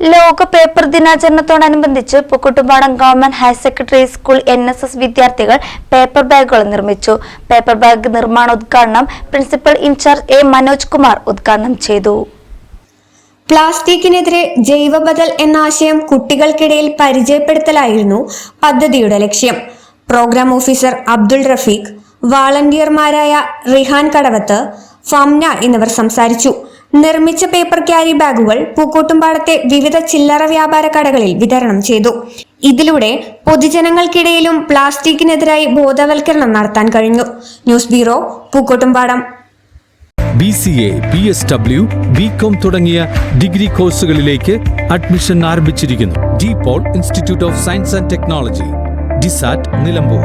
ലോക paper ദിനാചരണത്തോടനുബന്ധിച്ച് Pookkottumpadam government higher secondary school N S S വിദ്യാർത്ഥികൾ paper ബാഗുകൾ നിർമ്മിച്ചു. പേപ്പർ ബാഗ് നിർമ്മാണോദ്ഘാടനം principal incharge A Manoj Kumar ഉദ്ഘാടനം ചെയ്തു. പ്ലാസ്റ്റിക്കിനെതിരെ ജൈവബദൽ എന്ന ആശയം കുട്ടികൾക്കിടയിൽ പരിചയപ്പെടുത്തലായിരുന്നു പദ്ധതിയുടെ ലക്ഷ്യം. പ്രോഗ്രാം ഓഫീസർ അബ്ദുൾ റഫീഖ് വാളണ്ടിയർമാരായ റിഹാൻ കടവത്ത് ഫംന എന്നിവർ സംസാരിച്ചു. നിർമ്മിച്ച പേപ്പർ ക്യാരി ബാഗുകൾ പൂക്കോട്ടുംപാടത്തെ വിവിധ ചില്ലറ വ്യാപാര കടകളിൽ വിതരണം ചെയ്തു. ഇതിലൂടെ പൊതുജനങ്ങൾക്കിടയിലും പ്ലാസ്റ്റിക്കിനെതിരായി ബോധവൽക്കരണം നടത്താൻ കഴിഞ്ഞു. News bureau Pookkottumpadam. B C A B S W B com തുടങ്ങിയ ഡിഗ്രി കോഴ്സുകളിലേക്ക് അഡ്മിഷൻ ആരംഭിച്ചിരിക്കുന്നു. De Paul institute of science and technology DISAT Nilambur.